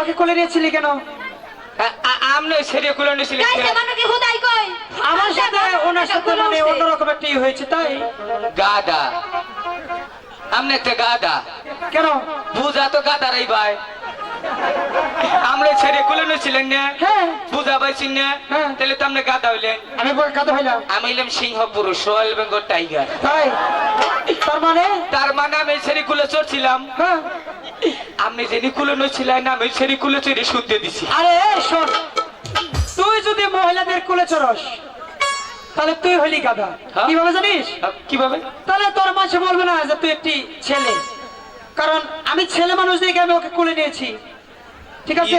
ওকে কোলে নিয়েছিলি কেন? আমনে সেরে কুলো নিছিলি গাইছে মানুষকে হুদাই কই? আমার সাথে ওনার সাথে মানে অন্যরকম একটা ই হয়েছে তাই? গাদা। আমনে একটা গাদা। কেন? বুঝা তো গাদারাই ভাই। আমরা ছেড়ে কুলে নিছিলেন না? হ্যাঁ। বুঝা পাইছেন না? হ্যাঁ। তাহলে তো আপনি গাদা হইলেন। আমি হইলাম। আমি হইলাম সিংহ পুরুষ রয়্যাল বেঙ্গল টাইগার। তাই? তার মানে? তার মানে আমি ছেড়ে কুলে চড়ছিলাম। হ্যাঁ আপনি যেনি কুলে নছিলেন আমি ছেড়ে কুলে চড়ে শুদ্ধে দিছি। আরে এই শোন তুই যদি মহিলাদের কোলে চড়স তাহলে তুই হলি গাধা। হ্যাঁ? কীভাবে জানিস? কীভাবে? তাহলে তোর মাঝে বলবে না যে তুই একটি ছেলে। কারণ আমি ছেলে মানুষ দেখে আমি ওকে কোলে নিয়েছি। ঠিক আছে?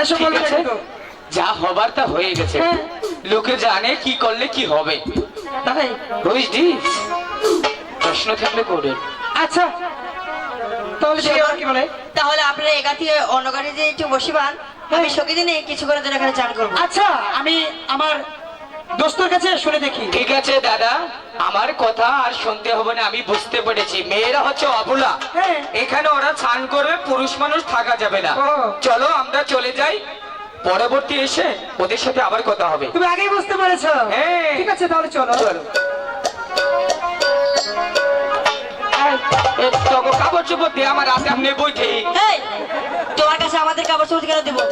এসব বলবে না যা হবার তা হয়ে গেছে। হ্যাঁ। লোকে জানে কি করলে কি হবে। তাই? বুঝলি? প্রশ্ন থাকলে করবেন আচ্ছা তাহলে সে আর কি বলে? তাহলে আপনারা এগা থেকে অন্য গাড়ি যে একটু বসিবান আমি সখী দিনে কিছু করে জন্য এখানে চান করব। আচ্ছা আমি আমার দোস্তর কাছে শুনে দেখি। ঠিক আছে দাদা। আমার কথা আর শুনতে হবে না আমি বুঝতে পেরেছি। মেয়েরা হচ্ছে অবলা। হ্যাঁ। এখানে ওরা স্নান করবে পুরুষ মানুষ থাকা যাবে না। ও। চলো আমরা চলে যাই। পরবর্তী এসে ওদের সাথে আবার কথা হবে। তুমি আগেই বুঝতে পেরেছ। হ্যাঁ। ঠিক আছে তাহলে চলো। চলো। তোকে কাপড় চোপড় দিয়ে আমার রাতে আপনি বইতে তোমার কাছে আমাদের কাপড় চোপড় কেন দেবো?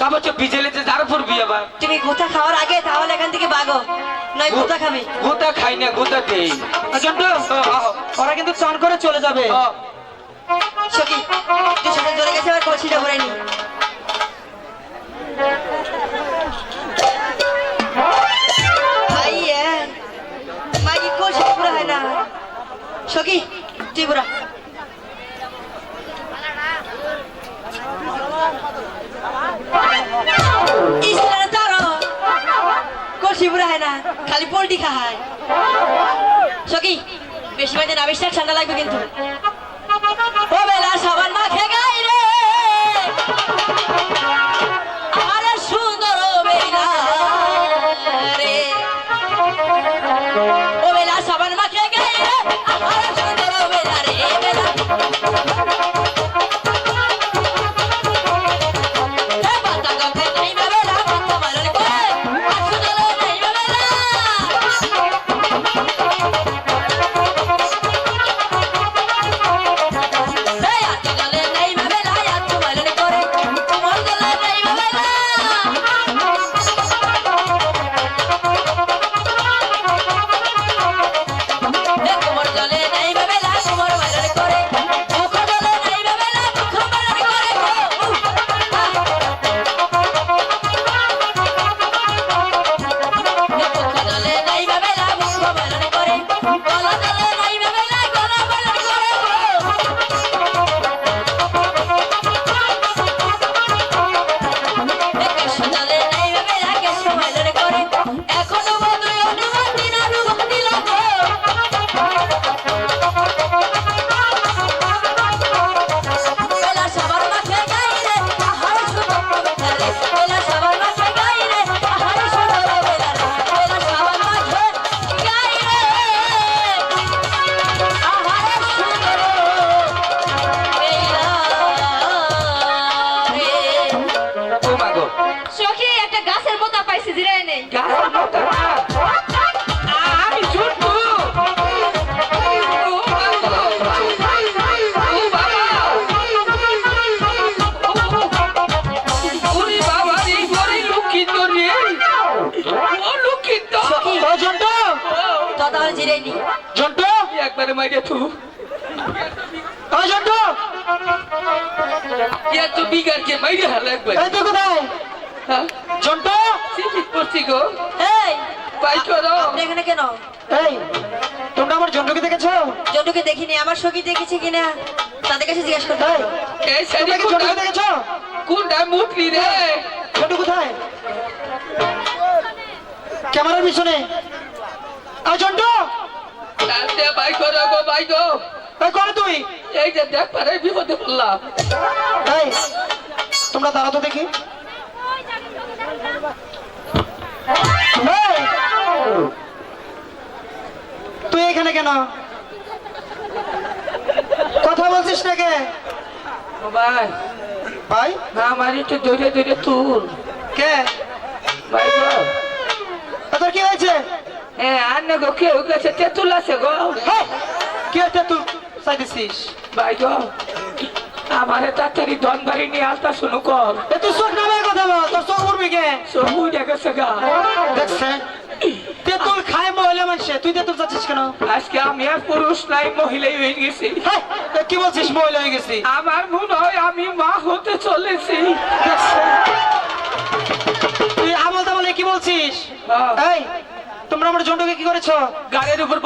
কাপড় চোপ ভিজেলে যে উপর বিয়ে আবার। তুমি গোটা খাওয়ার আগে তাহলে এখান থেকে বাগো নয় গোটা খাবি। গুতা খাই না গুতা দেই। জন্টু ওরা কিন্তু চান করে চলে যাবে। সখী তুই সাথে চলে গেছে আবার কলসিটা ভরে নি। সখী, তুই পুরা হয় না, খালি পোল্টি খায়। সখী, বেশি মাঝে নাবিশ্বাস ঠান্ডা লাগবে কিন্তু। ও বেলা খেয়ে তাহলে জিরাই নি। জন্টু? একবারে মাইরে তু ও জন্টু! ইয়া তো বিগার কে মাইরে হালা একবার? এই তো কোথায়? হ্যাঁ? জন্টু! চিঠি পড়ছি গো। এই! পাই করো আপনি এখানে কেন? এই তোমরা আমার জন্টুকে দেখেছ? জন্টুকে দেখিনি আমার সখী দেখেছি কিনা? তাদের কাছে জিজ্ঞেস করতে হবে। এই সারি তোমরা কি জন্টুকে দেখেছ? কোনটা মুটলি রে? জন্টু কোথায়? ক্যামেরার পিছনে। করো গো গো। তুই। এই যে দেখ পারে বিপদে পড়লাম। এই তোমরা দাঁড়াতো দেখি। এই, এখানে কেন? কথা বলছিস না কে ভাই। ভাই? আমার একটু দূরে দূরে তুল। কে? ভাই তোর কি হয়েছে? হ্যাঁ আর না গো কেউ গেছে তেঁতুল আছে গো। কি তুই চাইতেছিস ভাই গো আমার তাড়াতাড়ি ধন বাড়ি নিয়ে আলতা শুনু কর। এ তুই চোখ নামে কথা বল তোর চোখ উঠবি কে? সবু গেছে গা। দেখছে তেঁতুল খায় মহিলা মানুষে তুই তেঁতুল চাচ্ছিস কেন? আজকে আমি আর পুরুষ নাই মহিলাই হয়ে গেছি। কি বলছিস মহিলা হয়ে গেছি? আমার মনে হয় আমি মা হতে চলেছি। তুই আমল তামলে কি বলছিস? হ্যাঁ। এই তোমরা আমার জন্ডকে কি করেছ? গাড়ির উপর